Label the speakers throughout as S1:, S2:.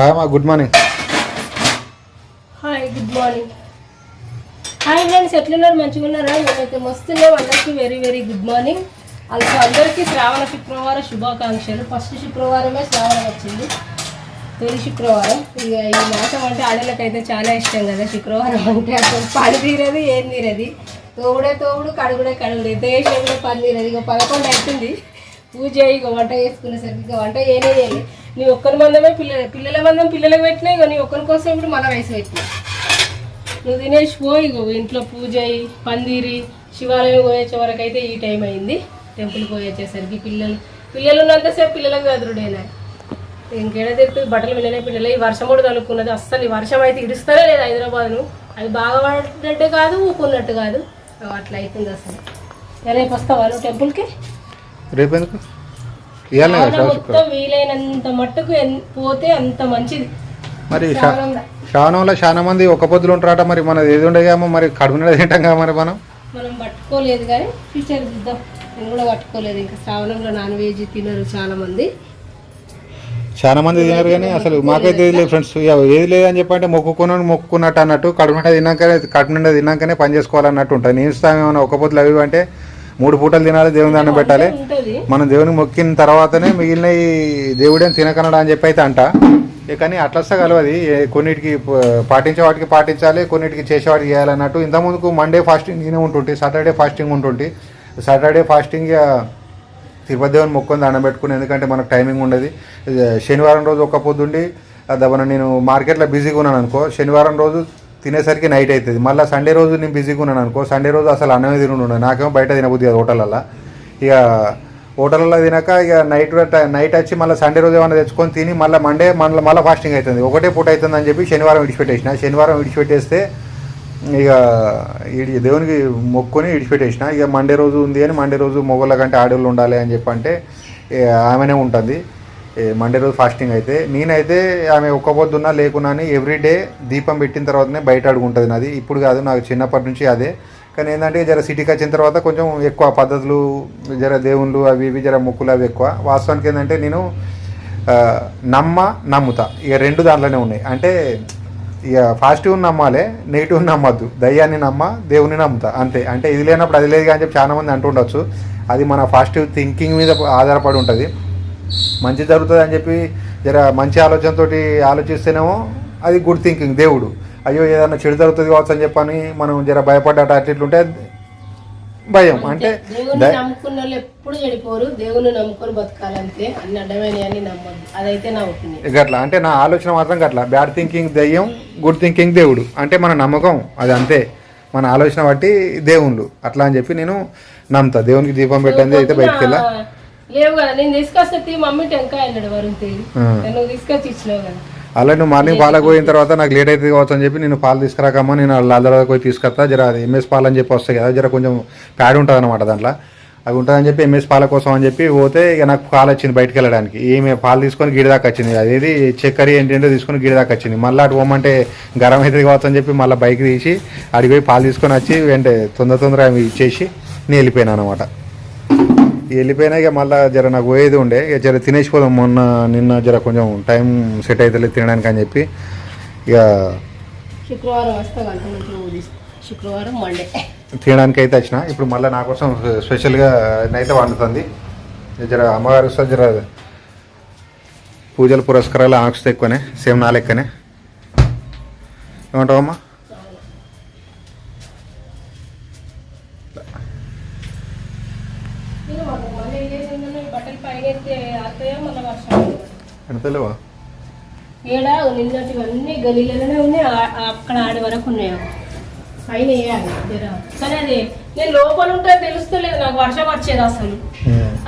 S1: Hi అమ్మా good morning
S2: hi good morning hi friends ఎట్లున్నారు? మంచిగా ఉన్నారా? మేమైతే వస్తున్నాం అందరికీ వెరీ వెరీ గుడ్ మార్నింగ్ అసలు అందరికీ శ్రావణ శుక్రవారం శుభాకాంక్షలు. ఫస్ట్ శుక్రవారమే శ్రావణం వచ్చింది. తొలి శుక్రవారం. ఇక ఈ మాసం అంటే ఆడలకైతే చాలా ఇష్టం కదా శుక్రవారం అంటే. అసలు పని తీరదు ఏం తీరది. తోగుడే తోగుడు కడుగుడే కడుగుడు. ఎంత కూడా పని తీరదు. ఇక పదకొండు అవుతుంది పూజ ఇక వంట చేసుకునేసరికి ఇక వంట ఏనే చేయాలి నీ ఒక్కరి మందమే పిల్లల పిల్లల మందం పిల్లలకు పెట్టినా ఇక నీ ఒక్కరి కోసం ఇప్పుడు మన వయసు పెట్టినా నువ్వు తినేసి పోయి ఇంట్లో పూజ అయ్యి పందిరి శివాలయం పోయేసే వరకు అయితే ఈ టైం అయింది. టెంపుల్ పోయేసేసరికి పిల్లలు పిల్లలు ఉన్నంతసేపు పిల్లలకు గదురుడేనా ఇంకేడ తిరుగుతుంది బట్టలు వినలే పిల్లలు ఈ వర్షం కూడా తలుక్కున్నది. అస్సలు ఈ వర్షం అయితే ఇడుస్తారే లేదు హైదరాబాద్ను. అది బాగా పడినట్టు కాదు ఊపుకున్నట్టు కాదు. అట్లా అవుతుంది అసలు. రేపు వస్తావా నువ్వు టెంపుల్కి?
S1: రేపు ఎందుకు?
S2: మొత్తం వీలైనంత మట్టుకు పోతే అంత మంచిది.
S1: మరి శా-
S2: శ్రావణంలో
S1: శ్రావణంలో చాలా మంది ఒక పొద్దులు ఉంటారట మరి మనది ఏది ఉండేగా మరి కడుపు తింటాం మరి మనం.
S2: మనం పట్టుకోలేదు కానీ ఫ్యూచర్ చూద్దాం. నేను కూడా పట్టుకోలేదు ఇంకా శ్రావణంలో నాన్ వెజ్ తినరు చాలా మంది.
S1: చాలా మంది తినారు కానీ అసలు మాకైతే ఏది లేదు ఫ్రెండ్స్. ఏది లేదని చెప్పంటే మొక్కుకున్నాను మొక్కుకున్నట్టు అన్నట్టు కడుపు నిండా తిన్నాకనే కడుపు నిండా తిన్నాకనే పని చేసుకోవాలన్నట్టు ఉంటుంది. నేను ఇస్తాను ఏమైనా ఒక పొద్దులు అవి అంటే మూడు పూటలు తినాలి దేవుని దండం పెట్టాలి. మనం దేవునికి మొక్కిన తర్వాతనే మిగిలిన ఈ దేవుడేం తినకనడా అని చెప్పి అయితే అంట కానీ అట్లా వస్తే కలవది కొన్నిటికి పాటించే వాటికి పాటించాలి కొన్నిటికి చేసేవాటికి చేయాలన్నట్టు ఇంతకుముందుకు మండే ఫాస్టింగ్ నేనే ఉంటుంటే సాటర్డే ఫాస్టింగ్ ఉంటుంటే. సాటర్డే ఫాస్టింగ్ తిరుపతి దేవుని మొక్కుని దండం పెట్టుకుని ఎందుకంటే మనకు టైమింగ్ ఉండదు. శనివారం రోజు ఒక్క పొద్దుండి దబ్బన నేను మార్కెట్లో బిజీగా ఉన్నాను అనుకో శనివారం రోజు తినేసరికి నైట్ అవుతుంది మళ్ళీ సండే రోజు నేను బిజీగా ఉన్నాను అనుకో సండే రోజు అసలు అన్నమే తినుండు నాకేమో బయట తినబుద్ది కదా హోటళ్ళల్లో ఇక హోటల్లో తినక ఇక నైట్ నైట్ వచ్చి మళ్ళీ సండే రోజు ఏమైనా తెచ్చుకొని తిని మళ్ళీ మండే మళ్ళీ మళ్ళీ ఫాస్టింగ్ అవుతుంది ఒకటే పూట అవుతుంది అని చెప్పి శనివారం విడిచిపెట్టేసిన. శనివారం విడిచిపెట్టేస్తే ఇక దేవునికి మొక్కుని విడిచిపెట్టేసిన. ఇక మండే రోజు ఉంది అని మండే రోజు మొగోళ్ళ కంటే ఆడవాళ్ళు ఉండాలి అని చెప్పి అంటే ఇక ఆమెనే ఉంటుంది. మండే రోజు ఫాస్టింగ్ అయితే నేనైతే ఆమె ఒక్కపొద్దున్నా లేకున్నా అని ఎవ్రీడే దీపం పెట్టిన తర్వాతనే బయట అడుగుంటుంది నాది. ఇప్పుడు కాదు నాకు చిన్నప్పటి నుంచి అదే. కానీ ఏంటంటే జర సిటీకి వచ్చిన తర్వాత కొంచెం ఎక్కువ పద్ధతులు జర దేవుళ్ళు అవి ఇవి జర మొక్కులు అవి ఎక్కువ. వాస్తవానికి ఏంటంటే నేను నమ్మ నమ్ముతా. ఇక రెండు దాంట్లోనే ఉన్నాయి. అంటే ఇక పాజిటివ్ నమ్మాలి నెగిటివ్ నమ్మద్దు. దయ్యాన్ని నమ్మ దేవుని నమ్ముతా. అంతే. అంటే ఇది లేనప్పుడు అది లేదు కానీ చెప్పి చాలామంది అంటుండొచ్చు. అది మన పాజిటివ్ థింకింగ్ మీద ఆధారపడి ఉంటుంది. మంచి జరుగుతుంది అని చెప్పి జర మంచి ఆలోచనతోటి ఆలోచిస్తేనేమో అది గుడ్ థింకింగ్ దేవుడు. అయ్యో ఏదైనా చెడు జరుగుతుంది కావచ్చు అని చెప్పని మనం జర భయపడ్డట అట్లుంటే భయం. అంటే గట్లా అంటే నా ఆలోచన మాత్రం గట్లా బ్యాడ్ థింకింగ్ దెయ్యం గుడ్ థింకింగ్ దేవుడు. అంటే మన నమ్మకం అది అంతే. మన ఆలోచన బట్టి దేవుళ్ళు. అట్లా అని చెప్పి నేను నమ్ముతా. దేవునికి దీపం పెట్టండి అయితే బయటికి వెళ్ళా.
S2: లేవు కదా నేను తీసుకొస్తే తీ మమ్మీ టెంకాయ అన్నాడు వరుణ్ తేది. నువ్వు తీసుకొచ్చి ఇచ్చినావు కదా.
S1: అలా నువ్వు మార్నింగ్ పాలకు పోయిన తర్వాత నాకు లేట్ అవుతుంది కావచ్చు అని చెప్పి నేను పాలు తీసుకురాకమ్మా నేను లాదర పోయి తీసుకొస్తా జర అది ఎంఎస్ పాలు అని చెప్పి వస్తాయి కదా జర కొంచెం ప్యాడ్ ఉంటుంది అనమాట దాంట్లో. అవి ఉంటుందని చెప్పి ఎంఎస్ పాల కోసం అని చెప్పి పోతే ఇక నాకు కాల్ వచ్చింది బయటకు వెళ్ళడానికి. ఈమె పాలు తీసుకొని గిడి దాకా వచ్చింది. అదేది చక్కెర ఏంటంటే తీసుకొని గిడి దాకా వచ్చింది. మళ్ళీ అటు పోమంటే గరం అవుతుంది కావచ్చు అని చెప్పి మళ్ళీ బైక్ తీసి అడిగి పోయి పాలు తీసుకొని వచ్చి వెంటే తొందర తొందర అవి ఇచ్చేసి నేను వెళ్ళిపోయాను అనమాట వెళ్ళిపోయినా ఇక మళ్ళీ జర నాకు పోయేది ఉండే. ఇక జర తినేసిపోదాం మొన్న నిన్న జర కొంచెం టైం సెట్ అవుతుంది తినడానికి అని చెప్పి. ఇక
S2: శుక్రవారం శుక్రవారం మండే
S1: తినడానికి అయితే వచ్చిన. ఇప్పుడు మళ్ళీ నా కోసం స్పెషల్గా నైతే వండుతుంది. జర అమ్మగారు వస్తే జర పూజలు పురస్కారాలు ఆక్స్ ఎక్కువనే సేమ్ నా లెక్కనే. ఏమంటావమ్మా? వినతలేవా
S2: ఏడ నిన్నటివన్నీ గలీలలోనే ఉన్నాయి అక్కడ ఆడి వరకు ఉన్నాయి. జర. కానీ అది నేను లోపల ఉంటే తెలుస్తలేదు నాకు వర్షం వచ్చేది అసలు.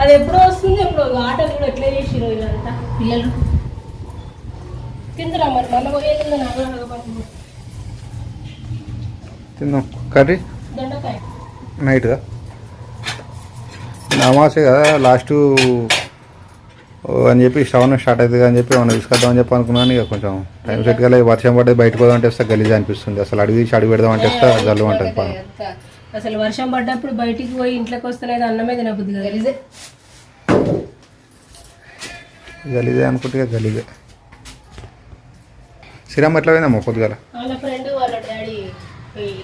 S2: అది ఎప్పుడో వస్తుంది ఎప్పుడు ఆటలు కూడా ఎట్లా చేసిరు వీళ్ళంతా పిల్లలు. తిందరా మరి. మళ్ళీ పోయేది నాకు
S1: తిందాం. కర్రీ?
S2: దొండకాయ.
S1: నైట్గా అమావాస్య కదా లాస్ట్ అని చెప్పి శ్రవణం స్టార్ట్ అవుతుంది అని చెప్పి ఏమైనా తీసుకొద్దామని చెప్పి అనుకున్నాను. ఇక కొంచెం టైం సెట్ కల వర్షం పడ్డది బయటకు పోదాం అంటే వస్తే గలీజ్ అనిపిస్తుంది. అసలు అడుగు తీసి అడుగు పెడదాం అంటే వస్తే జల్లు ఉంటుంది
S2: ఎంత అసలు వర్షం పడ్డప్పుడు బయటికి పోయి ఇంట్లోకి వస్తున్నది అన్నమే తినబుద్ది కదా. గలీజే.
S1: గలీజే అనుకుంటే గలీజే. శ్రీరామ్ ఎట్లా పోయిందమ్మా పొద్దుగాల?
S2: వాళ్ళ ఫ్రెండ్ వాళ్ళ డాడీ పోయి.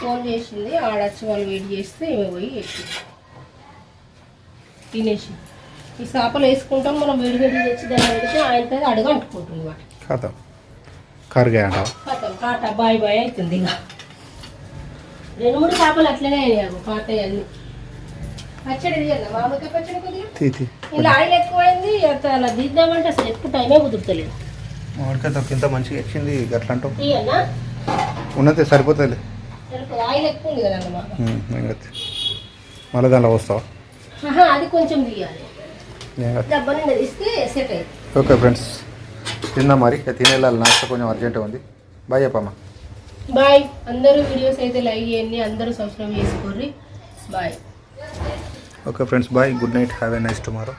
S2: ఫోన్ చేసింది ఆడొచ్చి వాళ్ళు వెయిట్ చేస్తే ఈమె పోయి తినేసి ఈ చేపలు వేసుకుంటాం మనం వేడి వేడి తెచ్చి దాన్ని పెడితే ఆయనతో అడుగు అంటుకుంటుంది వాటి
S1: కథ కరిగా అంటావా
S2: కథం కాట బాయ్ బాయ్ అవుతుంది ఇక. రెండు మూడు చేపలు అట్లనే అయినాయి కాట అన్ని. పచ్చడి తీయాలి మామూలుగా పచ్చడి కొద్దిగా?
S1: తీ తీ.
S2: ఇలా ఆయిల్ ఎక్కువైంది అత అలా దిద్దామంటే అసలు ఎక్కువ టైమే కుదురుతలేదు.
S1: మామిడికాయ ఇంత మంచిగా అంటావు
S2: తీయన్నా?
S1: ఉన్నది సరిపోతుంది
S2: ఆయిల్ ఎక్కువ ఉంది కదా
S1: మళ్ళీ దాంట్లో వస్తావా
S2: అది కొంచెం తీయాలి.
S1: ఓకే ఫ్రెండ్స్ తిందాం మరి తినేళ్ళాలి నాస్తా కొంచెం అర్జెంట్ ఉంది. బాయ్ చెప్పమ్మా
S2: బాయ్ అందరూ వీడియోస్ అయితే లైక్ చేయండి అందరూ subscribe చేసుకోర్రి bye
S1: okay friends bye good night have a nice tomorrow